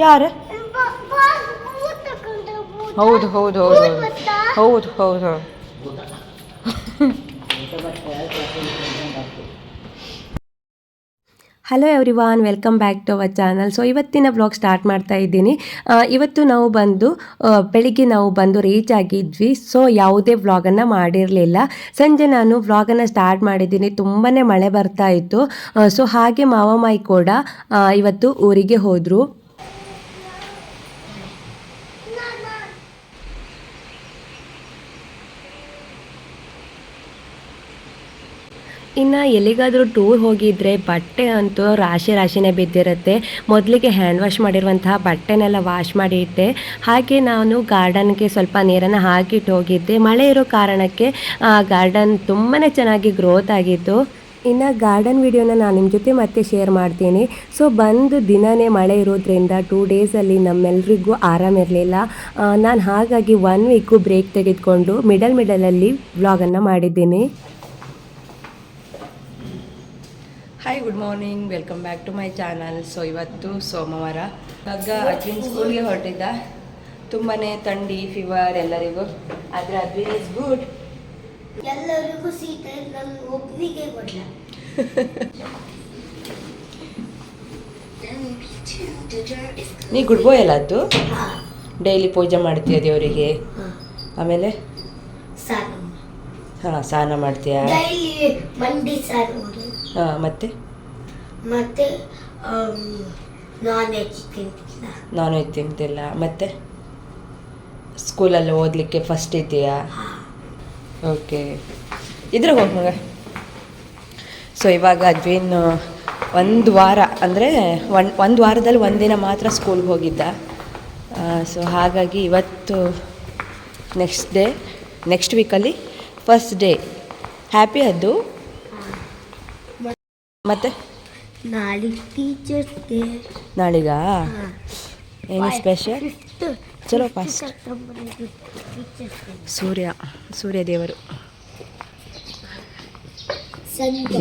ಯಾರು? ಹೌದು ಹೌದು ಹೌದು ಹೌದು. ಹೌದು ಹೌದು. Hello every one welcome back to our channel so ಇವತ್ತಿನ ಬ್ಲಾಗ್ ಸ್ಟಾರ್ಟ್ ಮಾಡ್ತಾ ಇದ್ದೀನಿ. ಇವತ್ತು ನಾವು ಬಂದು ಬೆಳಿಗ್ಗೆ ನಾವು ಬಂದು ರೀಚ್ ಆಗಿದ್ವಿ. ಸೊ ಯಾವುದೇ ವ್ಲಾಗನ್ನು ಮಾಡಿರಲಿಲ್ಲ. ಸಂಜೆ ನಾನು ವ್ಲಾಗನ್ನು ಸ್ಟಾರ್ಟ್ ಮಾಡಿದ್ದೀನಿ. ತುಂಬಾ ಮಳೆ ಬರ್ತಾ ಇತ್ತು. ಸೊ ಹಾಗೆ ಮಾವ ಮಾಯಿ ಕೂಡ ಇವತ್ತು ಊರಿಗೆ ಹೋದರು. ಇನ್ನು ಎಲ್ಲಿಗಾದರೂ ಟೂರ್ ಹೋಗಿದ್ರೆ ಬಟ್ಟೆ ಅಂತೂ ರಾಶಿ ರಾಶಿನೇ ಬಿದ್ದಿರುತ್ತೆ. ಮೊದಲಿಗೆ ಹ್ಯಾಂಡ್ ವಾಶ್ ಮಾಡಿರುವಂತಹ ಬಟ್ಟೆನೆಲ್ಲ ವಾಶ್ ಮಾಡಿ ಇಟ್ಟೆ. ಹಾಗೆ ನಾನು ಗಾರ್ಡನ್ಗೆ ಸ್ವಲ್ಪ ನೀರನ್ನು ಹಾಕಿಟ್ಟು ಹೋಗಿದ್ದೆ. ಮಳೆ ಇರೋ ಕಾರಣಕ್ಕೆ ಗಾರ್ಡನ್ ತುಂಬಾ ಚೆನ್ನಾಗಿ ಗ್ರೋತ್ ಆಗಿತ್ತು. ಇನ್ನು ಗಾರ್ಡನ್ ವಿಡಿಯೋನ ನಾನು ನಿಮ್ಮ ಜೊತೆ ಮತ್ತೆ ಶೇರ್ ಮಾಡ್ತೀನಿ. ಸೊ ಬಂದು ದಿನನೇ ಮಳೆ ಇರೋದ್ರಿಂದ ಟೂ ಡೇಸಲ್ಲಿ ನಮ್ಮೆಲ್ರಿಗೂ ಆರಾಮಿರಲಿಲ್ಲ ನಾನು ಹಾಗಾಗಿ ಒನ್ ವೀಕು ಬ್ರೇಕ್ ತೆಗೆದುಕೊಂಡು ಮಿಡಲ್ ಮಿಡಲಲ್ಲಿ ವ್ಲಾಗನ್ನು ಮಾಡಿದ್ದೀನಿ. Hi good morning welcome back to my channel so ಇವತ್ತು ಸೋಮವಾರ. ಇವಾಗ ಅಜ್ವಿನ್ ಸ್ಕೂಲ್ಗೆ ಹೊರಟಿದ್ದ. ತುಂಬಾ ಥಂಡಿ ಫೀವರ್ ಎಲ್ಲರಿಗೂ. ಆದರೆ ಅದ್ವಿನ್ ಇಸ್ ಗುಡ್ ಎಲ್ಲರಿಗೂ ಒಬ್ಬನಿಗೆ ಕೊಡ್ಲ. ನೀ ಗುಡ್ ಬಾಯ್ ಅಲ್ಲ ಅದು ಡೈಲಿ ಪೂಜೆ ಮಾಡ್ತೀಯ ದೇವರಿಗೆ? ಆಮೇಲೆ? ಹಾ ಸ್ನಾನ ಮಾಡ್ತೀಯ? ಮಂಡಿ ಸಾರು ಮತ್ತೆ? ಮತ್ತೆ ನಾನ್ ವೆಜ್ ತಿಂತಿಲ್ಲ ನಾನ್ ವೆಜ್ ತಿಂತಿಲ್ಲ. ಮತ್ತೆ? ಸ್ಕೂಲಲ್ಲಿ ಓದಲಿಕ್ಕೆ ಫಸ್ಟ್ ಇದೆಯಾ? ಓಕೆ ಇದ್ರೆ ಹೋಗಿ ಮಗ. ಸೊ ಇವಾಗ ಅಜ್ವಿನ್ ಒಂದು ವಾರ ಅಂದರೆ ಒನ್ ಒಂದು ವಾರದಲ್ಲಿ ಒಂದಿನ ಮಾತ್ರ ಸ್ಕೂಲ್ಗೆ ಹೋಗಿದ್ದ. ಸೊ ಹಾಗಾಗಿ ಇವತ್ತು ನೆಕ್ಸ್ಟ್ ಡೇ ನೆಕ್ಸ್ಟ್ ವೀಕಲ್ಲಿ ಫಸ್ಟ್ ಡೇ ಹ್ಯಾಪಿ ಅದು. ಮತ್ತೆ? ನಾಳೆ ಟೀಚರ್ಸ್ ಡೇ ನಾಳಿಗಾ? ಏನು ಸ್ಪೆಷಲ್ ಚಲೋ ಫಾಸ್ಟ್ ಸೂರ್ಯ ಸೂರ್ಯ ದೇವರು.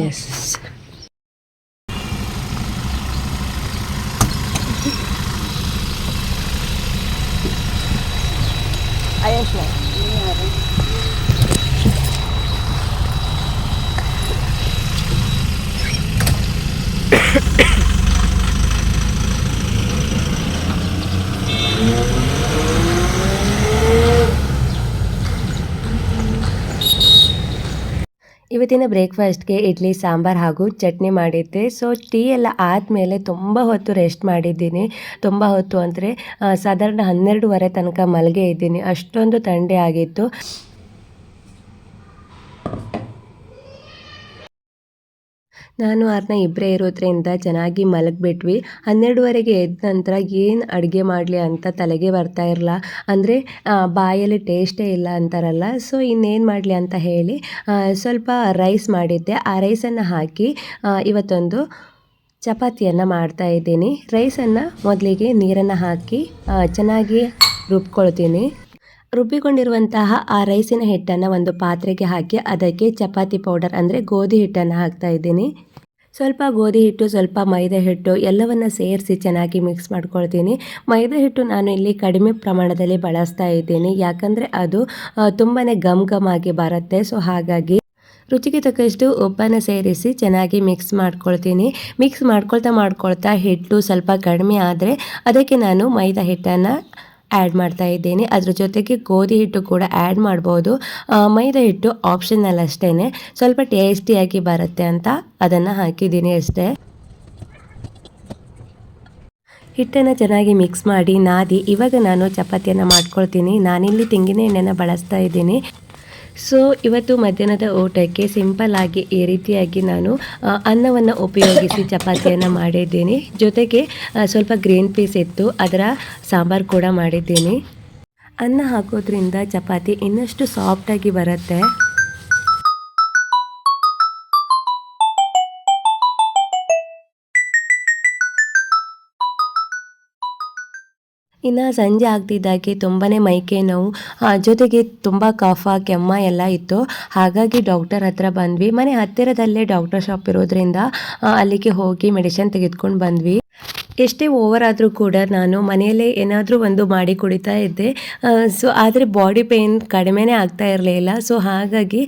ಎಸ್ ಆಯುಷ್ ಇವತ್ತಿನ ಬ್ರೇಕ್ಫಾಸ್ಟ್ಗೆ ಇಡ್ಲಿ, ಸಾಂಬಾರ್ ಹಾಗೂ ಚಟ್ನಿ ಮಾಡಿದ್ದೆ. ಸೊ ಟೀ ಎಲ್ಲ ಆದಮೇಲೆ ತುಂಬ ಹೊತ್ತು ರೆಸ್ಟ್ ಮಾಡಿದ್ದೀನಿ. ತುಂಬ ಹೊತ್ತು ಅಂದರೆ ಸಾಧಾರಣ ಹನ್ನೆರಡುವರೆ ತನಕ ಮಲಗೆ ಇದ್ದೀನಿ. ಅಷ್ಟೊಂದು ಥಂಡಿ ಆಗಿತ್ತು. ನಾನು ಆರ್ನ ಇಬ್ಬರೇ ಇರೋದ್ರಿಂದ ಚೆನ್ನಾಗಿ ಮಲಗಿಬಿಟ್ವಿ. ಹನ್ನೆರಡುವರೆಗೆ ಎದ್ದ ನಂತರ ಏನು ಅಡುಗೆ ಮಾಡಲಿ ಅಂತ ತಲೆಗೆ ಬರ್ತಾ ಇರಲ್ಲ ಅಂದರೆ ಬಾಯಲ್ಲಿ ಟೇಸ್ಟೇ ಇಲ್ಲ ಅಂತಾರಲ್ಲ, ಸೊ ಇನ್ನೇನು ಮಾಡಲಿ ಅಂತ ಹೇಳಿ ಸ್ವಲ್ಪ ರೈಸ್ ಮಾಡಿದ್ದೆ. ಆ ರೈಸನ್ನು ಹಾಕಿ ಇವತ್ತೊಂದು ಚಪಾತಿಯನ್ನು ಮಾಡ್ತಾ ಇದ್ದೀನಿ. ರೈಸನ್ನು ಮೊದಲಿಗೆ ನೀರನ್ನು ಹಾಕಿ ಚೆನ್ನಾಗಿ ರುಬ್ಕೊಳ್ತೀನಿ. ರುಬ್ಬಿಕೊಂಡಿರುವಂತಹ ಆ ರೈಸಿನ ಹಿಟ್ಟನ್ನು ಒಂದು ಪಾತ್ರೆಗೆ ಹಾಕಿ, ಅದಕ್ಕೆ ಚಪಾತಿ ಪೌಡರ್ ಅಂದರೆ ಗೋಧಿ ಹಿಟ್ಟನ್ನು ಹಾಕ್ತಾ ಇದ್ದೀನಿ. ಸ್ವಲ್ಪ ಗೋಧಿ ಹಿಟ್ಟು, ಸ್ವಲ್ಪ ಮೈದಾ ಹಿಟ್ಟು ಎಲ್ಲವನ್ನು ಸೇರಿಸಿ ಚೆನ್ನಾಗಿ ಮಿಕ್ಸ್ ಮಾಡ್ಕೊಳ್ತೀನಿ. ಮೈದಾ ಹಿಟ್ಟು ನಾನು ಇಲ್ಲಿ ಕಡಿಮೆ ಪ್ರಮಾಣದಲ್ಲಿ ಬಳಸ್ತಾ ಇದ್ದೀನಿ. ಯಾಕಂದರೆ ಅದು ತುಂಬಾ ಗಮ್ ಗಮ್ ಆಗಿ ಬರುತ್ತೆ. ಸೊ ಹಾಗಾಗಿ ರುಚಿಗೆ ತಕ್ಕಷ್ಟು ಉಪ್ಪನ್ನು ಸೇರಿಸಿ ಚೆನ್ನಾಗಿ ಮಿಕ್ಸ್ ಮಾಡ್ಕೊಳ್ತೀನಿ. ಮಿಕ್ಸ್ ಮಾಡ್ಕೊಳ್ತಾ ಮಾಡ್ಕೊಳ್ತಾ ಹಿಟ್ಟು ಸ್ವಲ್ಪ ಕಡಿಮೆ ಆದರೆ ಅದಕ್ಕೆ ನಾನು ಮೈದಾ ಹಿಟ್ಟನ್ನು ಆ್ಯಡ್ ಮಾಡ್ತಾ ಇದ್ದೀನಿ. ಅದ್ರ ಜೊತೆಗೆ ಗೋಧಿ ಹಿಟ್ಟು ಕೂಡ ಆ್ಯಡ್ ಮಾಡ್ಬೋದು. ಮೈದಾ ಹಿಟ್ಟು ಆಪ್ಷನಲ್ ಅಷ್ಟೇ ಸ್ವಲ್ಪ ಟೇಸ್ಟಿಯಾಗಿ ಬರುತ್ತೆ ಅಂತ ಅದನ್ನು ಹಾಕಿದ್ದೀನಿ ಅಷ್ಟೇ. ಹಿಟ್ಟನ್ನು ಚೆನ್ನಾಗಿ ಮಿಕ್ಸ್ ಮಾಡಿ ನಾದಿ. ಇವಾಗ ನಾನು ಚಪಾತಿಯನ್ನು ಮಾಡ್ಕೊಳ್ತೀನಿ. ನಾನಿಲ್ಲಿ ತೆಂಗಿನ ಎಣ್ಣೆನ ಬಳಸ್ತಾ ಇದ್ದೀನಿ. ಸೊ ಇವತ್ತು ಮಧ್ಯಾಹ್ನದ ಊಟಕ್ಕೆ ಸಿಂಪಲ್ ಆಗಿ ಈ ರೀತಿಯಾಗಿ ನಾನು ಅನ್ನವನ್ನು ಉಪಯೋಗಿಸಿ ಚಪಾತಿಯನ್ನು ಮಾಡಿದ್ದೀನಿ. ಜೊತೆಗೆ ಸ್ವಲ್ಪ ಗ್ರೀನ್ ಪೀಸ್ ಇತ್ತು, ಅದರ ಸಾಂಬಾರು ಕೂಡ ಮಾಡಿದ್ದೀನಿ. ಅನ್ನ ಹಾಕೋದ್ರಿಂದ ಚಪಾತಿ ಇನ್ನಷ್ಟು ಸಾಫ್ಟಾಗಿ ಬರುತ್ತೆ. ಇನ್ನು ಸಂಜೆ ಆಗ್ತಿದ್ದಾಗೆ ತುಂಬಾ ಮೈಕೈ ನೋವು ಜೊತೆಗೆ ತುಂಬ ಕಫ, ಕೆಮ್ಮ ಎಲ್ಲ ಇತ್ತು. ಹಾಗಾಗಿ ಡಾಕ್ಟರ್ ಹತ್ರ ಬಂದ್ವಿ. ಮನೆ ಹತ್ತಿರದಲ್ಲೇ ಡಾಕ್ಟರ್ ಶಾಪ್ ಇರೋದ್ರಿಂದ ಅಲ್ಲಿಗೆ ಹೋಗಿ ಮೆಡಿಸಿನ್ ತೆಗೆದುಕೊಂಡು ಬಂದ್ವಿ. ಎಷ್ಟೇ ಓವರ್ ಆದರೂ ಕೂಡ ನಾನು ಮನೆಯಲ್ಲೇ ಏನಾದರೂ ಒಂದು ಮಾಡಿ ಕುಡಿತಾ ಇದ್ದೆ. ಸೊ ಆದರೆ ಬಾಡಿ ಪೇಯ್ನ್ ಕಡಿಮೆನೇ ಆಗ್ತಾ ಇರಲಿಲ್ಲ ಸೊ ಹಾಗಾಗಿ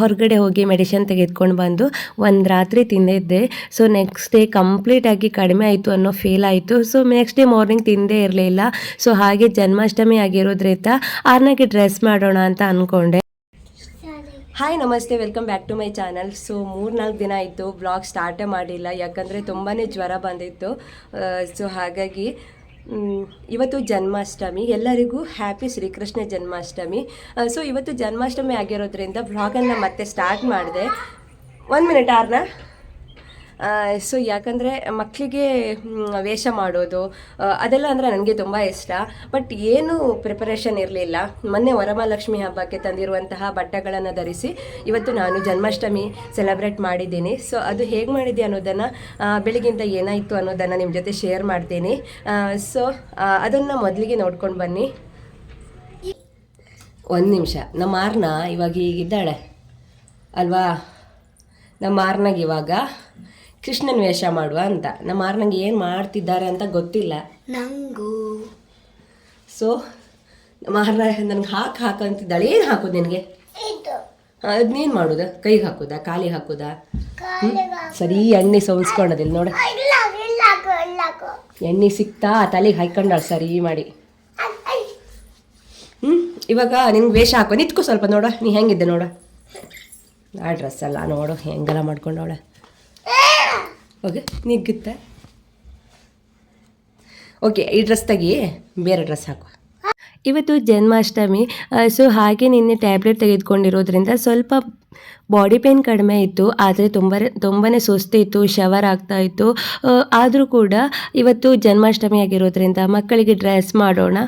ಹೊರಗಡೆ ಹೋಗಿ ಮೆಡಿಷನ್ ತೆಗೆದುಕೊಂಡು ಬಂದು ಒಂದು ರಾತ್ರಿ ತಿಂದಿದ್ದೆ. ಸೊ ನೆಕ್ಸ್ಟ್ ಡೇ ಕಂಪ್ಲೀಟಾಗಿ ಕಡಿಮೆ ಆಯಿತು ಅನ್ನೋ ಫೀಲ್ ಆಯಿತು. ಸೊ ನೆಕ್ಸ್ಟ್ ಡೇ ಮಾರ್ನಿಂಗ್ ತಿಂದೇ ಇರಲಿಲ್ಲ ಸೊ ಹಾಗೆ ಜನ್ಮಾಷ್ಟಮಿ ಆಗಿರೋದ್ರಿಂದ ಆರ್ನಾಗೆ ಡ್ರೆಸ್ ಮಾಡೋಣ ಅಂತ ಅಂದ್ಕೊಂಡೆ ಹಾಯ್ ನಮಸ್ತೆ welcome back to my channel so ಮೂರ್ನಾಲ್ಕು ದಿನ ಆಯಿತು ಬ್ಲಾಗ್ ಸ್ಟಾರ್ಟೇ ಮಾಡಿಲ್ಲ. ಯಾಕಂದರೆ ತುಂಬಾ ಜ್ವರ ಬಂದಿತ್ತು. ಸೊ ಹಾಗಾಗಿ ಇವತ್ತು ಜನ್ಮಾಷ್ಟಮಿ. ಎಲ್ಲರಿಗೂ ಹ್ಯಾಪಿ ಶ್ರೀಕೃಷ್ಣ ಜನ್ಮಾಷ್ಟಮಿ. ಸೊ ಇವತ್ತು ಜನ್ಮಾಷ್ಟಮಿ ಆಗಿರೋದ್ರಿಂದ ಬ್ಲಾಗನ್ನು ಮತ್ತೆ ಸ್ಟಾರ್ಟ್ ಮಾಡಿದೆ. ಒಂದು ಮಿನಿಟ್ ಆರ್ನ? ಸೊ ಯಾಕಂದರೆ ಮಕ್ಕಳಿಗೆ ವೇಷ ಮಾಡೋದು ಅದೆಲ್ಲ ಅಂದರೆ ನನಗೆ ತುಂಬ ಇಷ್ಟ. ಬಟ್ ಏನು ಪ್ರಿಪರೇಷನ್ ಇರಲಿಲ್ಲ. ಮೊನ್ನೆ ವರಮಹಾಲಕ್ಷ್ಮಿ ಹಬ್ಬಕ್ಕೆ ತಂದಿರುವಂತಹ ಬಟ್ಟೆಗಳನ್ನು ಧರಿಸಿ ಇವತ್ತು ನಾನು ಜನ್ಮಾಷ್ಟಮಿ ಸೆಲೆಬ್ರೇಟ್ ಮಾಡಿದ್ದೀನಿ. ಸೊ ಅದು ಹೇಗೆ ಮಾಡಿದೆ ಅನ್ನೋದನ್ನು ಬೆಳಗಿಂದ ಏನಾಯಿತು ಅನ್ನೋದನ್ನು ನಿಮ್ಮ ಜೊತೆ ಶೇರ್ ಮಾಡ್ತೀನಿ. ಸೊ ಅದನ್ನು ಮೊದಲಿಗೆ ನೋಡ್ಕೊಂಡು ಬನ್ನಿ. ಒಂದು ನಿಮಿಷ. ನಮ್ಮ ಆರ್ನ ಇವಾಗ ಹೀಗಿದ್ದಾಳೆ. ಅಲ್ವಾ? ನಮ್ಮ ಆರ್ನಾಗ ಇವಾಗ ಕೃಷ್ಣನ ವೇಷ ಮಾಡುವ ಅಂತ. ನಮ್ಮ ಆರ್ನಂಗೆ ಏನು ಮಾಡ್ತಿದ್ದಾರೆ ಅಂತ ಗೊತ್ತಿಲ್ಲ. ನಂಗೂ. ಸೊ ನಮ್ಮ ಆರ್ನ ನನಗೆ ಹಾಕಿ ಹಾಕಂತಿದ್ದಾಳೆ ಏನು ಹಾಕೋದು ನಿನಗೆ? ಅದನ್ನೇನು ಮಾಡೋದು? ಕೈಗೆ ಹಾಕೋದಾ? ಕಾಲಿಗೆ ಹಾಕೋದಾ? ಸರಿ ಎಣ್ಣೆ ಸೋಲ್ಸ್ಕೊಂಡದಿಲ್ಲ ನೋಡ. ಎಣ್ಣೆ ಸಿಕ್ತಾ ತಲೆಗೆ ಹಾಕೊಂಡಾಳು ಸರಿ ಮಾಡಿ. ಹ್ಞೂ ಇವಾಗ ನಿಂಗೆ ವೇಷ ಹಾಕೋ ನಿತ್ಕೋ ಸ್ವಲ್ಪ ನೋಡ. ನೀ ಹೆಂಗಿದ್ದೆ ನೋಡ. ಆ ಡ್ರೆಸ್ ಅಲ್ಲ ನೋಡು. ಹೆಂಗೆಲ್ಲ ಮಾಡ್ಕೊಂಡವಳೆ. ಓಕೆ, ನಿಗ್ಗುತ್ತೆ. ಓಕೆ, ಈ ಡ್ರೆಸ್ ತೆಗಿ, ಬೇರೆ ಡ್ರೆಸ್ ಹಾಕುವ ಇವತ್ತು ಜನ್ಮಾಷ್ಟಮಿ ಸೊ ಹಾಗೆ ನಿನ್ನೆ ಟ್ಯಾಬ್ಲೆಟ್ ತೆಗೆದುಕೊಂಡಿರೋದ್ರಿಂದ ಸ್ವಲ್ಪ ಬಾಡಿ ಪೇನ್ ಕಡಿಮೆ ಇತ್ತು, ಆದರೆ ತುಂಬ ತುಂಬಾ ಸುಸ್ತಿತ್ತು ಶವರ್ ಆಗ್ತಾ ಇತ್ತು. ಆದರೂ ಕೂಡ ಇವತ್ತು ಜನ್ಮಾಷ್ಟಮಿ ಆಗಿರೋದ್ರಿಂದ ಮಕ್ಕಳಿಗೆ ಡ್ರೆಸ್ ಮಾಡೋಣ.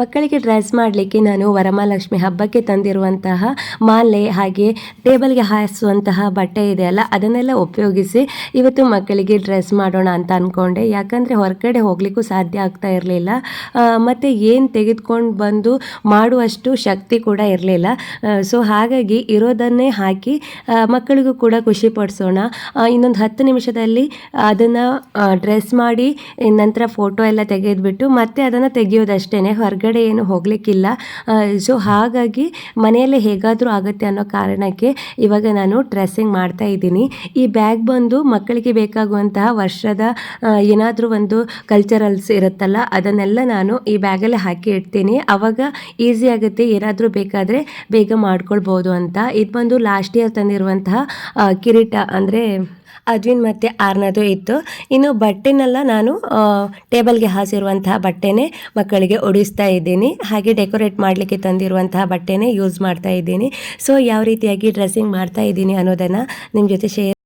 ಮಕ್ಕಳಿಗೆ ಡ್ರೆಸ್ ಮಾಡಲಿಕ್ಕೆ ನಾನು ವರಮಹಾಲಕ್ಷ್ಮಿ ಹಬ್ಬಕ್ಕೆ ತಂದಿರುವಂತಹ ಮಾಲೆ, ಹಾಗೆ ಟೇಬಲ್ಗೆ ಹಾಯಿಸುವಂತಹ ಬಟ್ಟೆ ಇದೆ ಅಲ್ಲ, ಅದನ್ನೆಲ್ಲ ಉಪಯೋಗಿಸಿ ಇವತ್ತು ಮಕ್ಕಳಿಗೆ ಡ್ರೆಸ್ ಮಾಡೋಣ ಅಂತ ಅಂದ್ಕೊಂಡೆ ಯಾಕಂದರೆ ಹೊರಗಡೆ ಹೋಗಲಿಕ್ಕೂ ಸಾಧ್ಯ ಆಗ್ತಾ ಇರಲಿಲ್ಲ. ಮತ್ತು ಏನು ತೆಗೆದುಕೊಂಡು ಬಂದು ಮಾಡುವಷ್ಟು ಶಕ್ತಿ ಕೂಡ ಇರಲಿಲ್ಲ. ಸೊ ಹಾಗಾಗಿ ಇರೋದನ್ನೇ ಹಾಕಿ ಆ, ಮಕ್ಕಳಿಗೂ ಕೂಡ ಖುಷಿ ಪಡಿಸೋಣ. ಇನ್ನೊಂದು ಹತ್ತು ನಿಮಿಷದಲ್ಲಿ ಅದನ್ನು ಡ್ರೆಸ್ ಮಾಡಿ ನಂತರ ಫೋಟೋ ಎಲ್ಲ ತೆಗೆದುಬಿಟ್ಟು ಮತ್ತೆ ಅದನ್ನು ತೆಗೆಯೋದಷ್ಟೇ ಹೊರಗಡೆ ಏನು ಹೋಗಲಿಕ್ಕಿಲ್ಲ. ಸೊ ಹಾಗಾಗಿ ಮನೆಯಲ್ಲೇ ಹೇಗಾದರೂ ಆಗುತ್ತೆ ಅನ್ನೋ ಕಾರಣಕ್ಕೆ ಇವಾಗ ನಾನು ಡ್ರೆಸ್ಸಿಂಗ್ ಮಾಡ್ತಾ ಇದ್ದೀನಿ. ಈ ಬ್ಯಾಗ್ ಬಂದು ಮಕ್ಕಳಿಗೆ ಬೇಕಾಗುವಂತಹ ವರ್ಷದ ಏನಾದರೂ ಒಂದು ಕಲ್ಚರಲ್ಸ್ ಇರುತ್ತಲ್ಲ ಅದನ್ನೆಲ್ಲ ನಾನು ಈ ಬ್ಯಾಗಲ್ಲೇ ಹಾಕಿ ಇಡ್ತೀನಿ. ಆವಾಗ ಈಸಿ ಆಗುತ್ತೆ. ಏನಾದರೂ ಬೇಕಾದರೆ ಬೇಗ ಮಾಡ್ಕೊಳ್ಬೋದು ಅಂತ. ಇದು ಬಂದು ಲಾಸ್ಟ್ ಇಯರ್ ತಂದಿರುವಂತಹ ಆ, ಕಿರೀಟ ಅಂದರೆ ಅದ್ವಿನ್ ಮತ್ತು ಆರ್ನದು ಇತ್ತು. ಇನ್ನು ಬಟ್ಟೆನೆಲ್ಲ ನಾನು ಟೇಬಲ್ಗೆ ಹಾಸಿರುವಂತಹ ಬಟ್ಟೆನೇ ಮಕ್ಕಳಿಗೆ ಒಡಿಸ್ತಾ ಇದ್ದೀನಿ. ಹಾಗೆ ಡೆಕೋರೇಟ್ ಮಾಡಲಿಕ್ಕೆ ತಂದಿರುವಂತಹ ಬಟ್ಟೆನೇ ಯೂಸ್ ಮಾಡ್ತಾ ಇದ್ದೀನಿ. ಸೊ ಯಾವ ರೀತಿಯಾಗಿ ಡ್ರೆಸ್ಸಿಂಗ್ ಮಾಡ್ತಾ ಇದ್ದೀನಿ ಅನ್ನೋದನ್ನು ನಿಮ್ಮ ಜೊತೆ ಶೇರ್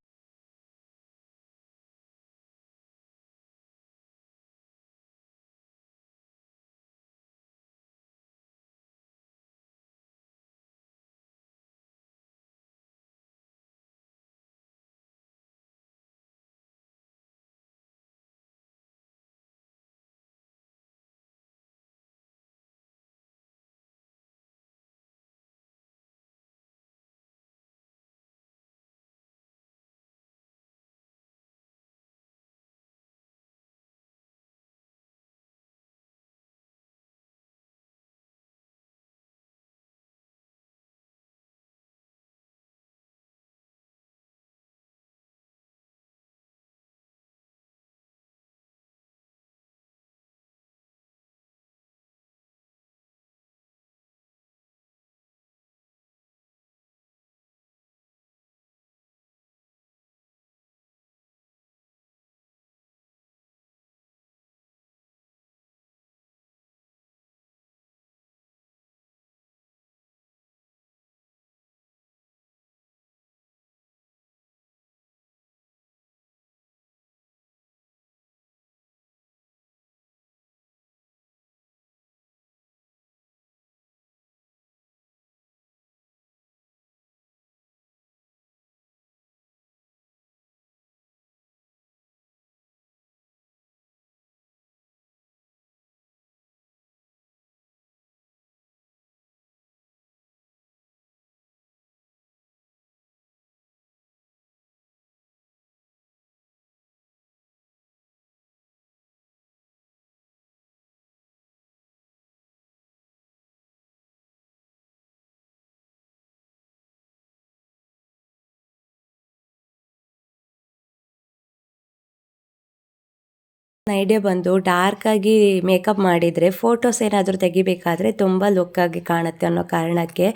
ಐಡಿಯಾ ಬಂದು ಡಾರ್ಕ್ ಆಗಿ ಮೇಕಪ್ ಮಾಡಿದರೆ ಫೋಟೋಸ್ ಏನಾದರೂ ತೆಗಿಬೇಕಾದ್ರೆ ತುಂಬ ಲುಕ್ಕಾಗಿ ಕಾಣುತ್ತೆ ಅನ್ನೋ ಕಾರಣಕ್ಕೆ.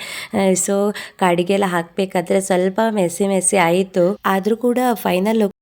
ಸೊ ಕಾಡಿಗೆಲ್ಲ ಹಾಕಬೇಕಾದ್ರೆ ಸ್ವಲ್ಪ ಮೆಸಿ ಮೆಸಿ ಆಯಿತು. ಆದರೂ ಕೂಡ ಫೈನಲ್ ಲುಕ್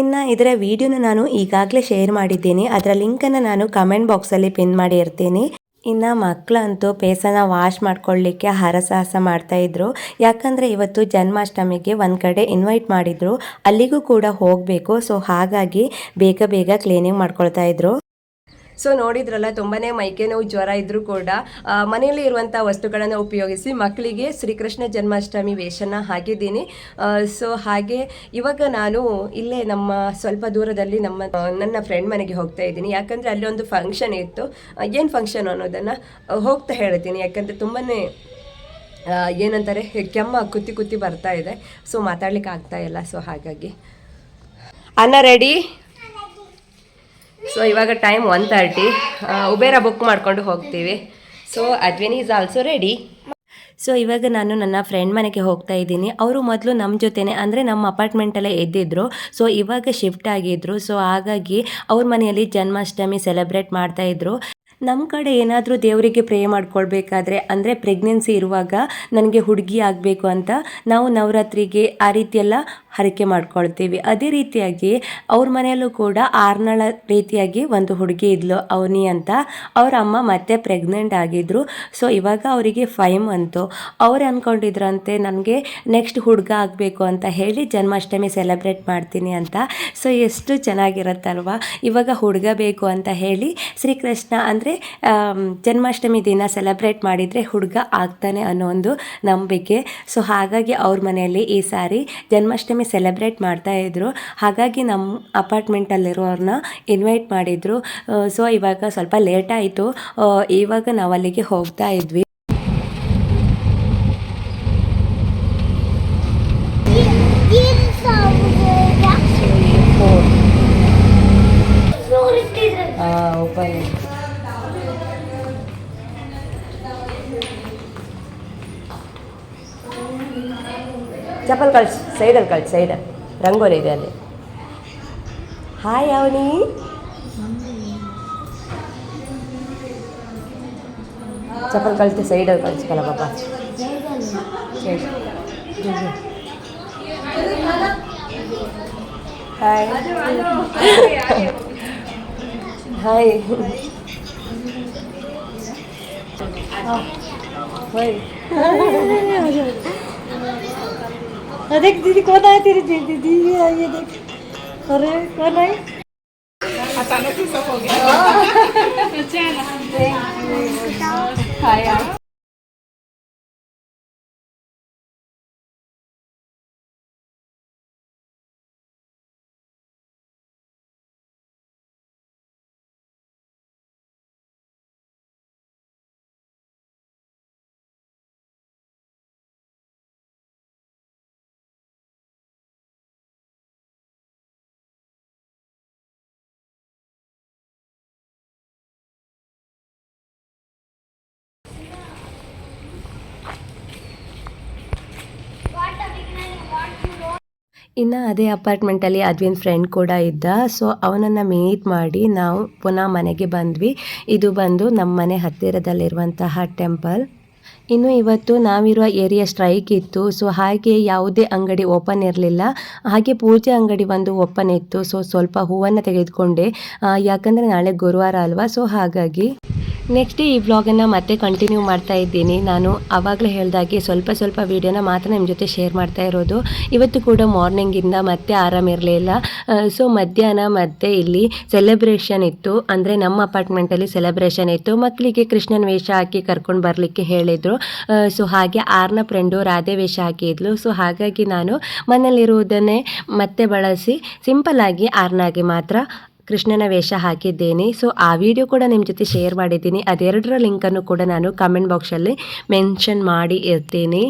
ಇನ್ನು ಇದರ ವಿಡಿಯೋನ ನಾನು ಈಗಾಗಲೇ ಶೇರ್ ಮಾಡಿದ್ದೀನಿ. ಅದರ ಲಿಂಕನ್ನು ನಾನು ಕಮೆಂಟ್ ಬಾಕ್ಸಲ್ಲಿ ಪಿನ್ ಮಾಡಿ ಇರ್ತೀನಿ. ಇನ್ನು ಮಕ್ಕಳಂತೂ ಪೇಸನ ವಾಶ್ ಮಾಡ್ಕೊಳ್ಳಿಕ್ಕೆ ಹರಸಾಹಸ ಮಾಡ್ತಾಯಿದ್ರು ಯಾಕಂದರೆ ಇವತ್ತು ಜನ್ಮಾಷ್ಟಮಿಗೆ ಒಂದು ಕಡೆ ಇನ್ವೈಟ್ ಮಾಡಿದರು. ಅಲ್ಲಿಗೂ ಕೂಡ ಹೋಗಬೇಕು. ಸೊ ಹಾಗಾಗಿ ಬೇಗ ಬೇಗ ಕ್ಲೀನಿಂಗ್ ಮಾಡ್ಕೊಳ್ತಾ ಇದ್ರು. ಸೊ ನೋಡಿದ್ರಲ್ಲ ತುಂಬಾ ಮೈಕೆ ನೋವು, ಜ್ವರ ಇದ್ದರೂ ಕೂಡ ಮನೆಯಲ್ಲಿ ಇರುವಂಥ ವಸ್ತುಗಳನ್ನು ಉಪಯೋಗಿಸಿ ಮಕ್ಕಳಿಗೆ ಶ್ರೀಕೃಷ್ಣ ಜನ್ಮಾಷ್ಟಮಿ ವೇಷನ ಹಾಕಿದ್ದೀನಿ. ಸೊ ಹಾಗೆ ಇವಾಗ ನಾನು ಇಲ್ಲೇ ನಮ್ಮ ಸ್ವಲ್ಪ ದೂರದಲ್ಲಿ ನಮ್ಮ ನನ್ನ ಫ್ರೆಂಡ್ ಮನೆಗೆ ಹೋಗ್ತಾ ಇದ್ದೀನಿ. ಯಾಕಂದರೆ ಅಲ್ಲಿ ಒಂದು ಫಂಕ್ಷನ್ ಇತ್ತು. ಏನು ಫಂಕ್ಷನ್ ಅನ್ನೋದನ್ನು ಹೋಗ್ತಾ ಹೇಳ್ತೀನಿ. ಯಾಕಂದರೆ ತುಂಬಾ ಏನಂತಾರೆ, ಕೆಮ್ಮ ಕುತ್ತಿ ಕುತ್ತಿ ಬರ್ತಾ ಇದೆ. ಸೊ ಮಾತಾಡ್ಲಿಕ್ಕೆ ಆಗ್ತಾ ಇಲ್ಲ. ಸೊ ಹಾಗಾಗಿ. ಅನ್ನ ರೆಡಿ ಸೊ ಇವಾಗ time one thirty Uber book ಮಾಡ್ಕೊಂಡು ಹೋಗ್ತೀವಿ. So Adwin is also ready so ಇವಾಗ ನಾನು ನನ್ನ ಫ್ರೆಂಡ್ ಮನೆಗೆ ಹೋಗ್ತಾ ಇದ್ದೀನಿ. ಅವರು ಮೊದಲು ನಮ್ಮ ಜೊತೆನೆ, ಅಂದರೆ ನಮ್ಮ ಅಪಾರ್ಟ್ಮೆಂಟಲ್ಲೇ ಇದ್ದಿದ್ರು ಸೊ ಇವಾಗ ಶಿಫ್ಟ್ ಆಗಿದ್ರು. ಸೊ ಹಾಗಾಗಿ ಅವ್ರ ಮನೆಯಲ್ಲಿ ಜನ್ಮಾಷ್ಟಮಿ ಸೆಲೆಬ್ರೇಟ್ ಮಾಡ್ತಾ ಇದ್ರು. ನಮ್ಮ ಕಡೆ ಏನಾದರೂ ದೇವರಿಗೆ ಪ್ರೇ ಮಾಡ್ಕೊಳ್ಬೇಕಾದ್ರೆ, ಅಂದರೆ ಪ್ರೆಗ್ನೆನ್ಸಿ ಇರುವಾಗ ನನಗೆ ಹುಡುಗಿ ಆಗಬೇಕು ಅಂತ ನಾವು ನವರಾತ್ರಿಗೆ ಆ ರೀತಿಯೆಲ್ಲ ಹರಕೆ ಮಾಡ್ಕೊಳ್ತೀವಿ. ಅದೇ ರೀತಿಯಾಗಿ ಅವ್ರ ಮನೆಯಲ್ಲೂ ಕೂಡ ಆರ್ನಳ ರೀತಿಯಾಗಿ ಒಂದು ಹುಡುಗಿ ಇದ್ಲು ಅವನಿ ಅಂತ. ಅವ್ರ ಅಮ್ಮ ಮತ್ತೆ ಪ್ರೆಗ್ನೆಂಟ್ ಆಗಿದ್ರು. ಸೊ ಇವಾಗ ಅವರಿಗೆ ಫೈವ್ ಮಂತು ಅವ್ರು ಅಂದ್ಕೊಂಡಿದ್ರಂತೆ ನನಗೆ ನೆಕ್ಸ್ಟ್ ಹುಡುಗ ಆಗಬೇಕು ಅಂತ ಹೇಳಿ ಜನ್ಮಾಷ್ಟಮಿ ಸೆಲೆಬ್ರೇಟ್ ಮಾಡ್ತೀನಿ ಅಂತ. ಸೊ ಎಷ್ಟು ಚೆನ್ನಾಗಿರುತ್ತಲ್ವ? ಇವಾಗ ಹುಡುಗ ಬೇಕು ಅಂತ ಹೇಳಿ ಶ್ರೀಕೃಷ್ಣ ಅಂದರೆ ಜನ್ಮಾಷ್ಟಮಿ ದಿನ ಸೆಲೆಬ್ರೇಟ್ ಮಾಡಿದರೆ ಹುಡುಗ ಆಗ್ತಾನೆ ಅನ್ನೋ ಒಂದು ನಂಬಿಕೆ. ಸೊ ಹಾಗಾಗಿ ಅವ್ರ ಮನೆಯಲ್ಲಿ ಈ ಸಾರಿ ಜನ್ಮಾಷ್ಟಮಿ ಸೆಲೆಬ್ರೇಟ್ ಮಾಡ್ತಾ ಇದ್ರು. ಹಾಗಾಗಿ ನಮ್ಮ ಅಪಾರ್ಟ್ಮೆಂಟಲ್ಲಿರೋರನ್ನ ಇನ್ವೈಟ್ ಮಾಡಿದರು. ಸೊ ಇವಾಗ ಸ್ವಲ್ಪ ಲೇಟ್ ಆಯಿತು. ಇವಾಗ ನಾವು ಅಲ್ಲಿಗೆ ಹೋಗ್ತಾ ಇದ್ವಿ. కలిసి సైడల్ కలిసి సైడల్ రంగోలి వేయాలి హాయ్ అవని. చెప్పలు కలిస్తే సైడల్ కలిసి కల బాబా హాయ్. హాయ్. హాయ్. देख दीदी कौन आया तेरी दीदी? दीदी आई ये देख। अरे कौन आई अचानक ही सब हो गया। तो खाया ಇನ್ನು ಅದೇ ಅಪಾರ್ಟ್ಮೆಂಟಲ್ಲಿ ಅದ್ವಿನ್ ಫ್ರೆಂಡ್ ಕೂಡ ಇದ್ದ. ಸೊ ಅವನನ್ನು ಮೀಟ್ ಮಾಡಿ ನಾವು ಪುನಃ ಮನೆಗೆ ಬಂದ್ವಿ. ಇದು ಬಂದು ನಮ್ಮ ಮನೆ ಹತ್ತಿರದಲ್ಲಿರುವಂತಹ ಟೆಂಪಲ್ ಇನ್ನು ಇವತ್ತು ನಾವಿರುವ ಏರಿಯಾ ಸ್ಟ್ರೈಕ್ ಇತ್ತು. ಸೊ ಹಾಗೆ ಯಾವುದೇ ಅಂಗಡಿ ಓಪನ್ ಇರಲಿಲ್ಲ. ಹಾಗೆ ಪೂಜೆ ಅಂಗಡಿ ಒಂದು ಓಪನ್ ಇತ್ತು. ಸೊ ಸ್ವಲ್ಪ ಹೂವನ್ನು ತೆಗೆದುಕೊಂಡೆ. ಯಾಕಂದರೆ ನಾಳೆ ಗುರುವಾರ ಅಲ್ವಾ? ಸೊ ಹಾಗಾಗಿ ನೆಕ್ಸ್ಟ್ ಈ ವ್ಲಾಗನ್ನು ಮತ್ತೆ ಕಂಟಿನ್ಯೂ ಮಾಡ್ತಾ ಇದ್ದೀನಿ. ನಾನು ಆವಾಗಲೇ ಹೇಳ್ದಾಗೆ ಸ್ವಲ್ಪ ಸ್ವಲ್ಪ ವೀಡಿಯೋನ ಮಾತ್ರ ನಿಮ್ಮ ಜೊತೆ ಶೇರ್ ಮಾಡ್ತಾ ಇರೋದು. ಇವತ್ತು ಕೂಡ ಮಾರ್ನಿಂಗಿಂದ ಮತ್ತೆ ಆರಾಮಿರಲಿಲ್ಲ ಸೊ ಮಧ್ಯಾಹ್ನ ಮತ್ತೆ ಇಲ್ಲಿ ಸೆಲೆಬ್ರೇಷನ್ ಇತ್ತು. ಅಂದರೆ ನಮ್ಮ ಅಪಾರ್ಟ್ಮೆಂಟಲ್ಲಿ ಸೆಲೆಬ್ರೇಷನ್ ಇತ್ತು. ಮಕ್ಕಳಿಗೆ ಕೃಷ್ಣನ ವೇಷ ಹಾಕಿ ಕರ್ಕೊಂಡು ಬರಲಿಕ್ಕೆ ಹೇಳಿದರು. ಸೊ ಹಾಗೆ ಆರ್ನ ಫ್ರೆಂಡು ರಾಧೆ ವೇಷ ಹಾಕಿದ್ಲು. ಸೊ ಹಾಗಾಗಿ ನಾನು ಮನೇಲಿರುವುದನ್ನೇ ಮತ್ತೆ ಬಳಸಿ ಸಿಂಪಲ್ಲಾಗಿ ಆರನಾಗಿ ಮಾತ್ರ ಕೃಷ್ಣನ ವೇಷ ಹಾಕಿದ್ದೇನೆ. ಸೊ ಆ ವಿಡಿಯೋ ಕೂಡ ನಿಮ್ಮ ಜೊತೆ ಶೇರ್ ಮಾಡಿದ್ದೀನಿ. ಅದೆರಡರ ಲಿಂಕನ್ನು ಕೂಡ ನಾನು ಕಮೆಂಟ್ ಬಾಕ್ಸಲ್ಲಿ ಮೆನ್ಷನ್ ಮಾಡಿ ಇರ್ತೀನಿ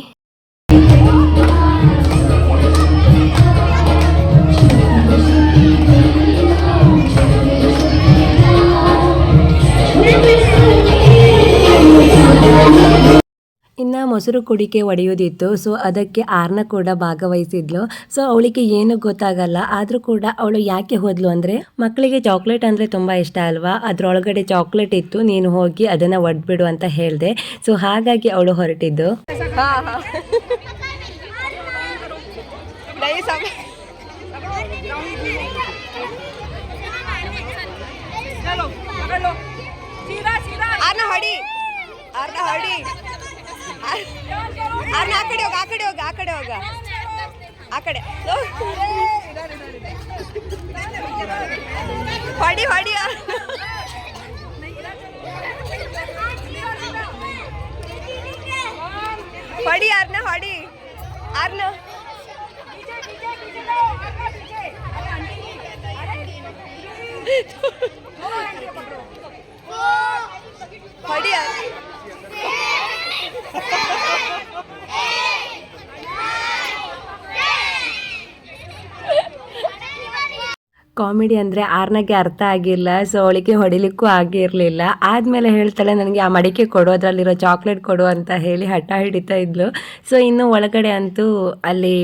ಇನ್ನು ಮೊಸರು ಕುಡಿಕೆ ಒಡೆಯೋದಿತ್ತು ಸೊ ಅದಕ್ಕೆ ಆರ್ನ ಕೂಡ ಭಾಗವಹಿಸಿದ್ಲು. ಸೊ ಅವಳಿಗೆ ಏನು ಗೊತ್ತಾಗಲ್ಲ, ಆದರೂ ಕೂಡ ಅವಳು ಯಾಕೆ ಹೋದ್ಲು ಅಂದರೆ, ಮಕ್ಕಳಿಗೆ ಚಾಕ್ಲೇಟ್ ಅಂದರೆ ತುಂಬ ಇಷ್ಟ ಅಲ್ವಾ? ಅದರೊಳಗಡೆ ಚಾಕ್ಲೇಟ್ ಇತ್ತು, ನೀನು ಹೋಗಿ ಅದನ್ನು ಒಡ್ಬಿಡು ಅಂತ ಹೇಳಿದೆ. ಸೊ ಹಾಗಾಗಿ ಅವಳು ಹೊರಟಿದ್ದು. ಹೊಡಿ. ಆರ್ನ ಹೊಡಿ ಆರ್ನ ಆ ಕಡೆ ಹೋಗ ಆ ಕಡೆ ಹೋಗ ಆ ಕಡೆ ಹೋಗ ಆ ಕಡೆ ಹೊಡಿ ಹೊಡಿ ಹೊಡಿ ಆರ್ನ ಹೊಡಿ ಆರ್ನ ಹೊಡಿ ಆರ್ನ ಕಾಮಿಡಿ ಅಂದರೆ ಆರ್ನಗೆ ಅರ್ಥ ಆಗಿಲ್ಲ ಸೊ ಅವಳಿಗೆ ಹೊಡಿಲಿಕ್ಕೂ ಆಗಿರಲಿಲ್ಲ ಆದಮೇಲೆ ಹೇಳ್ತಾಳೆ ನನಗೆ ಆ ಮಡಿಕೆ ಕೊಡು ಅದರಲ್ಲಿರೋ ಚಾಕ್ಲೇಟ್ ಕೊಡು ಅಂತ ಹೇಳಿ ಹಠ ಹಿಡಿತಾ ಇದ್ಲು ಸೊ ಇನ್ನು ಒಳಗಡೆ ಅಂತೂ ಅಲ್ಲಿ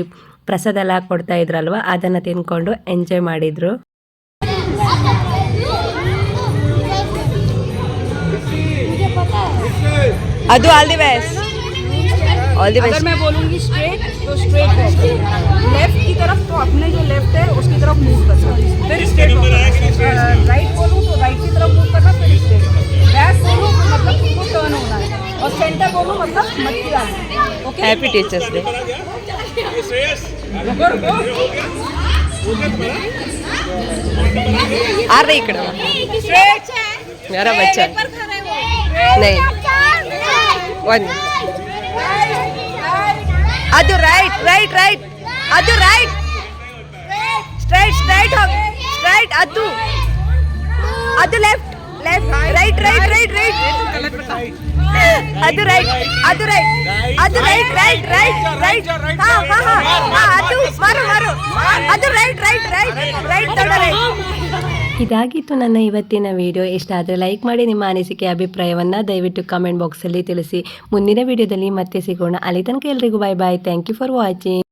ಪ್ರಸಾದ ಎಲ್ಲ ಕೊಡ್ತಾ ಇದ್ರಲ್ವ ಅದನ್ನು ತಿನ್ಕೊಂಡು ಎಂಜಾಯ್ ಮಾಡಿದರು ಅದು all the best all the अगर ಬೆಸ್ಟ್ मैं बोलूंगी स्ट्रेट तो स्ट्रेट लेफ़्ट की तरफ़ तो अपने जो लेफ़्ट है उसकी तरफ़ मूव तो करना। फिर स्ट्रेट राइट बोलूँ तो राइट की तरफ़ मूव करना फिर स्ट्रेट बैक बोलूँ मतलब टर्न होना है। और सेंटर बोलूँ मतलब ओके हैप्पी टीचर्स डे आ रही इकड़ा मेरा बच्चा नहीं। वन ಅದು ರೈಟ್ ರೈಟ್ ರೈಟ್ ಅದು ರೈಟ್ ಸ್ಟ್ರೈಟ್ ಸ್ಟ್ರೈಟ್ ಹೋಗಿ ಸ್ಟ್ರೈಟ್ ಅದು ಅದು left left right right right right ಅದು ರೈಟ್ ಅದು ರೈಟ್ ಅದು ರೈಟ್ ರೈಟ್ ರೈಟ್ ರೈಟ್ ಹಾ ಹಾ ಹಾ ಹಾ ಅದು ಮಾರು ಮಾರು ಅದು ರೈಟ್ ರೈಟ್ ರೈಟ್ ರೈಟ್ ತಡ ರೈಟ್ ಇದಾಗಿತ್ತು ನನ್ನ ಇವತ್ತಿನ ವಿಡಿಯೋ. ಇಷ್ಟ ಆದರೆ ಲೈಕ್ ಮಾಡಿ, ನಿಮ್ಮ ಅನಿಸಿಕೆ, ಅಭಿಪ್ರಾಯವನ್ನು ದಯವಿಟ್ಟು ಕಮೆಂಟ್ ಬಾಕ್ಸಲ್ಲಿ ತಿಳಿಸಿ. ಮುಂದಿನ ವಿಡಿಯೋದಲ್ಲಿ ಮತ್ತೆ ಸಿಗೋಣ. ಅಲ್ಲಿ ತನಕ ಎಲ್ರಿಗೂ bye bye thank you for watching